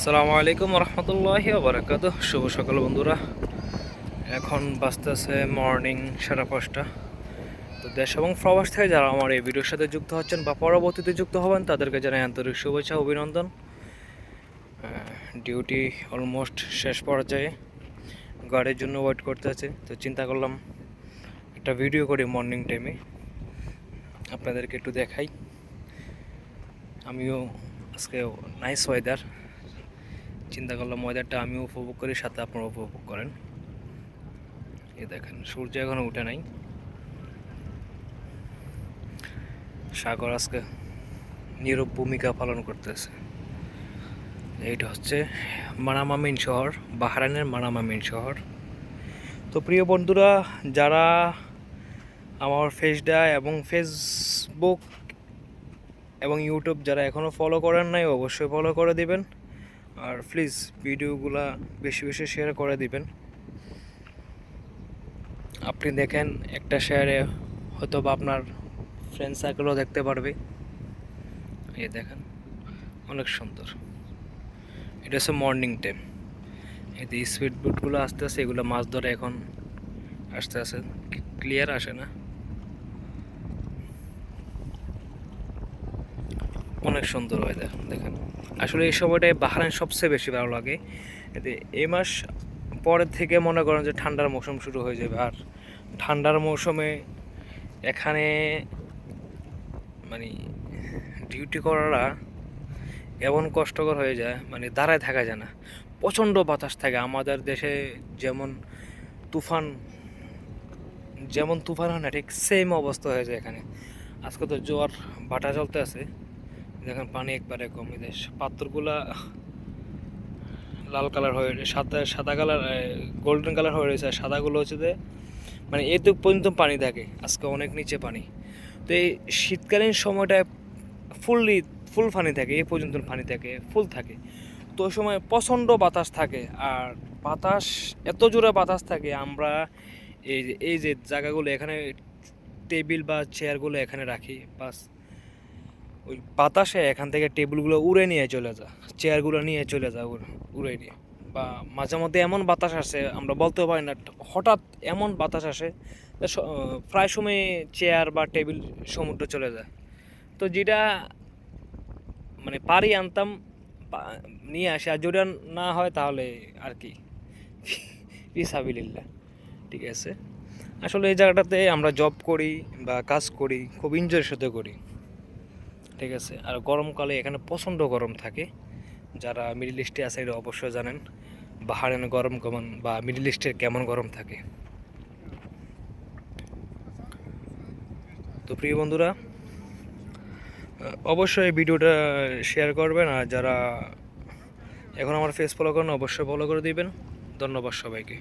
আসসালামু আলাইকুম রহমতুল্লাহ বারাকাত শুভ সকাল বন্ধুরা। এখন বাজতেছে মর্নিং সাড়ে পাঁচটা। তো দেশ এবং প্রবাস থেকে যারা আমার এই ভিডিওর সাথে যুক্ত হচ্ছেন বা পরবর্তীতে যুক্ত হবেন, তাদেরকে জানাই আন্তরিক শুভেচ্ছা, অভিনন্দন। ডিউটি অলমোস্ট শেষ পর্যায়ে গাড়ির জন্য ওয়েট করতে আছে তো চিন্তা করলাম একটা ভিডিও করি মর্নিং টাইমে আপনাদেরকে একটু দেখাই। আমিও আজকে নাইস ওয়েদার চিন্তা করলাম ওয়েদারটা আমিও উপভোগ করি, সাথে আপনারা উপভোগ করেন। এই দেখেন, সূর্য এখনও উঠে নাই। সাগর আজকে নীরব ভূমিকা পালন করতেছে। এইটা হচ্ছে মানামা মেন শহর, বাহরাইনের মানামা মেন শহর। তো প্রিয় বন্ধুরা, যারা আমার ফেসডা এবং ফেসবুক এবং ইউটিউব যারা এখনও ফলো করেন নাই, অবশ্যই ফলো করে দিবেন। আর প্লিজ ভিডিওগুলা বেশি বেশি শেয়ার করে দিবেন। আপনি দেখেন একটা শেয়ারে হয়তো বা আপনার ফ্রেন্ড সার্কেলও দেখতে পারবে। এই দেখেন, অনেক সুন্দর। এটা হচ্ছে মর্নিং টাইম এতে স্পিড বুটগুলো আস্তে আস্তে এগুলো মাছ ধরে এখন আস্তে আস্তে ক্লিয়ার আসে না। অনেক সুন্দর ওয়েদার দেখেন। আসলে এই সময়টায় বাহারাইন সবচেয়ে বেশি ভালো লাগে। এই মাস পরের থেকে মনে করেন যে ঠান্ডার মৌসুম শুরু হয়ে যাবে। আর ঠান্ডার মৌসুমে এখানে মানে ডিউটি করারা এমন কষ্টকর হয়ে যায় মানে দাঁড়ায় থাকা যায় না। প্রচণ্ড বাতাস থাকে। আমাদের দেশে যেমন তুফান যেমন তুফান হয় না, ঠিক সেম অবস্থা হয়ে যায় এখানে। আজকে তো জোয়ার, ভাটা চলতে আছে। দেখেন পানি একবারে কম এদের পাথরগুলা লাল কালার হয়ে সাদা সাদা কালার গোল্ডেন কালার হয়ে রয়েছে, আর সাদাগুলো হচ্ছে যে মানে এতটুক পর্যন্ত পানি থাকে, আজকে অনেক নিচে পানি। তো এই শীতকালীন সময়টায় ফুললি, ফুল পানি থাকে এই পর্যন্ত পানি থাকে, ফুল থাকে। তো ওই সময় প্রচণ্ড বাতাস থাকে, আর বাতাস, এত জোরে বাতাস থাকে, আমরা এই যে এই যে জায়গাগুলো এখানে, টেবিল বা চেয়ারগুলো এখানে রাখি, বাস। ওই বাতাসে এখান থেকে টেবিলগুলো উড়ে নিয়ে চলে যায় চেয়ারগুলো নিয়ে চলে যায় উড়ে- নিয়ে। বা মাঝে মধ্যে এমন বাতাস আসে, আমরা বলতে পারি না, হঠাৎ এমন বাতাস আসে প্রায় সময় চেয়ার বা টেবিল সমুদ্র চলে যায়। তো যেটা মানে পারি আনতাম নিয়ে আসে, আর যদি না হয় তাহলে আর কি? পিসাবিল্লা ঠিক আছে। আসলে এই জায়গাটাতে আমরা জব করি বা কাজ করি, খুব এনজয়ের সাথে করি। ঠিক আছে। আর গরমকালে এখানে প্রচণ্ড গরম থাকে। যারা মিডল ইস্টে আছে এটা অবশ্যই জানেন বাহারেন গরম কেমন বা মিডল ইস্টের কেমন গরম থাকে। তো প্রিয় বন্ধুরা অবশ্যই ভিডিওটা শেয়ার করবেন আর যারা এখন আমার ফেস ফলো করেন, অবশ্যই ফলো করে দিবেন। ধন্যবাদ সবাইকে।